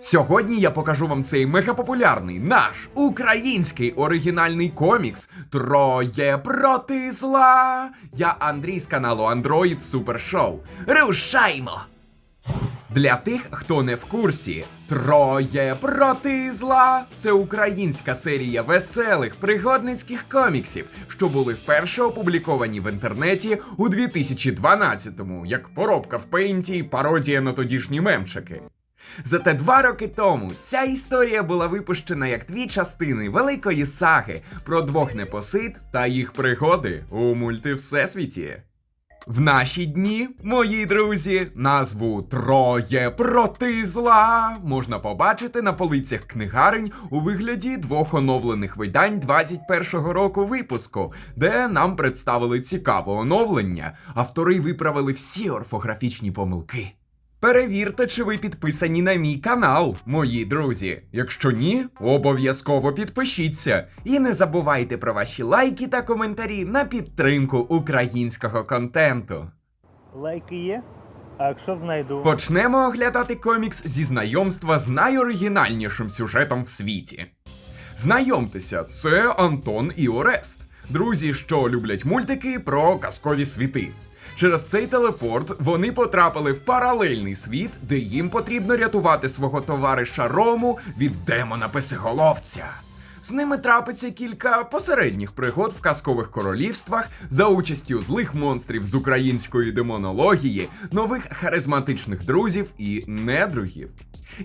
Сьогодні я покажу вам цей мегапопулярний наш український оригінальний комікс Троє проти зла. Я Андрій з каналу Android Super Show. Рушаймо! Для тих, хто не в курсі, Троє проти зла це українська серія веселих пригодницьких коміксів, що були вперше опубліковані в інтернеті у 2012-му, як поробка в пейнті і пародія на тодішні мемчики. Зате два роки тому ця історія була випущена як дві частини великої саги про двох непосид та їх пригоди у мультивсесвіті. В наші дні, мої друзі, назву Троє проти зла можна побачити на полицях книгарень у вигляді двох оновлених видань 21-го року випуску, де нам представили цікаве оновлення. Автори виправили всі орфографічні помилки. Перевірте, чи ви підписані на мій канал, мої друзі. Якщо ні, обов'язково підпишіться. І не забувайте про ваші лайки та коментарі на підтримку українського контенту. Лайки є? А якщо знайду. Почнемо оглядати комікс зі знайомства з найоригінальнішим сюжетом в світі. Знайомтеся, це Антон і Орест, друзі, що люблять мультики про казкові світи. Через цей телепорт вони потрапили в паралельний світ, де їм потрібно рятувати свого товариша Рому від демона песиголовця. З ними трапиться кілька посередніх пригод в казкових королівствах за участю злих монстрів з української демонології, нових харизматичних друзів і недругів.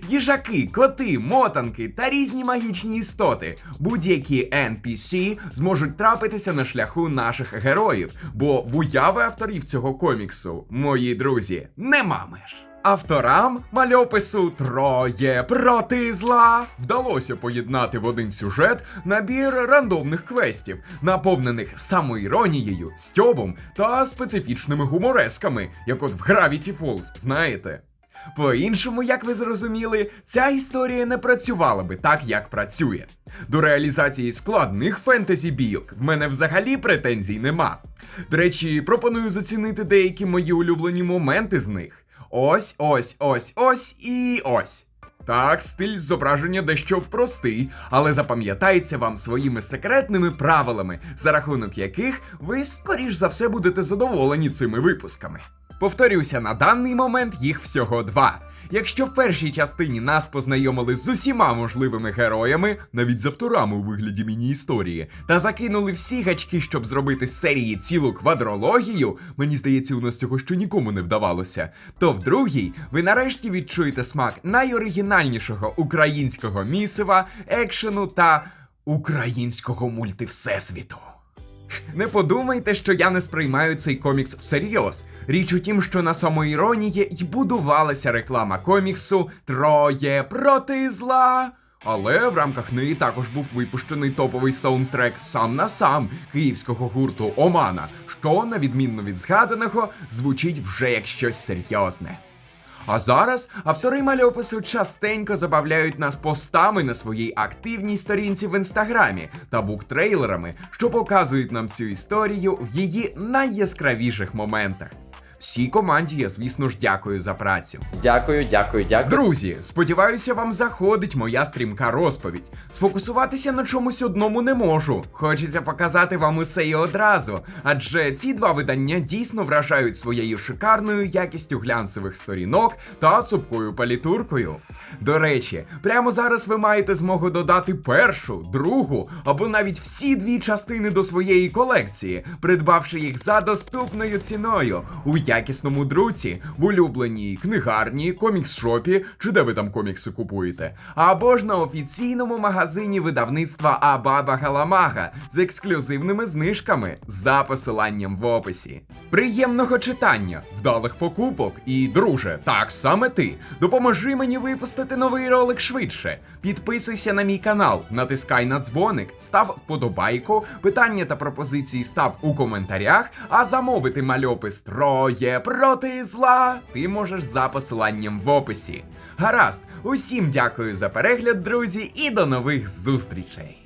Їжаки, коти, мотанки та різні магічні істоти, будь-які NPC зможуть трапитися на шляху наших героїв, бо в уяви авторів цього коміксу, мої друзі, нема меж. Авторам мальопису Троє проти зла вдалося поєднати в один сюжет набір рандомних квестів, наповнених самоіронією, стьобом та специфічними гуморесками, як от в Gravity Falls, знаєте. По-іншому, як ви зрозуміли, ця історія не працювала би так, як працює. До реалізації складних фентезі бійок в мене взагалі претензій нема. До речі, пропоную зацінити деякі мої улюблені моменти з них. Ось, ось, ось, ось і ось. Так, стиль зображення дещо простий, але запам'ятається вам своїми секретними правилами, за рахунок яких ви, скоріш за все, будете задоволені цими випусками. Повторюся, на даний момент їх всього два. Якщо в першій частині нас познайомили з усіма можливими героями, навіть з авторами у вигляді міні-історії, та закинули всі гачки, щоб зробити з серії цілу квадрологію, мені здається, у нас цього ще нікому не вдавалося. То в другій ви нарешті відчуєте смак найоригінальнішого українського місива, екшену та українського мультивсесвіту. Не подумайте, що я не сприймаю цей комікс всерйоз. Річ у тім, що на самоіронії й будувалася реклама коміксу Троє проти зла. Але в рамках неї також був випущений топовий саундтрек сам на сам київського гурту Омана, що, на відмінно від згаданого, звучить вже як щось серйозне. А зараз автори мальопису частенько забавляють нас постами на своїй активній сторінці в інстаграмі та буктрейлерами, що показують нам цю історію в її найяскравіших моментах. Всій команді я, звісно ж, дякую за працю. Дякую, дякую, дякую. Друзі, сподіваюся, вам заходить моя стрімка розповідь. Сфокусуватися на чомусь одному не можу. Хочеться показати вам усе і одразу, адже ці два видання дійсно вражають своєю шикарною якістю глянцевих сторінок та цупкою палітуркою. До речі, прямо зараз ви маєте змогу додати першу, другу або навіть всі дві частини до своєї колекції, придбавши їх за доступною ціною у якісному друці, в улюбленій книгарні, комікс-шопі чи де ви там комікси купуєте, або ж на офіційному магазині видавництва Абаба Галамага з ексклюзивними знижками за посиланням в описі. Приємного читання, вдалих покупок і, друже, так саме ти. Допоможи мені випустити новий ролик швидше. Підписуйся на мій канал, натискай на дзвоник, став вподобайку, питання та пропозиції став у коментарях, а замовити мальопис Троє проти зла ти можеш за посиланням в описі. Гаразд, усім дякую за перегляд, друзі, і до нових зустрічей!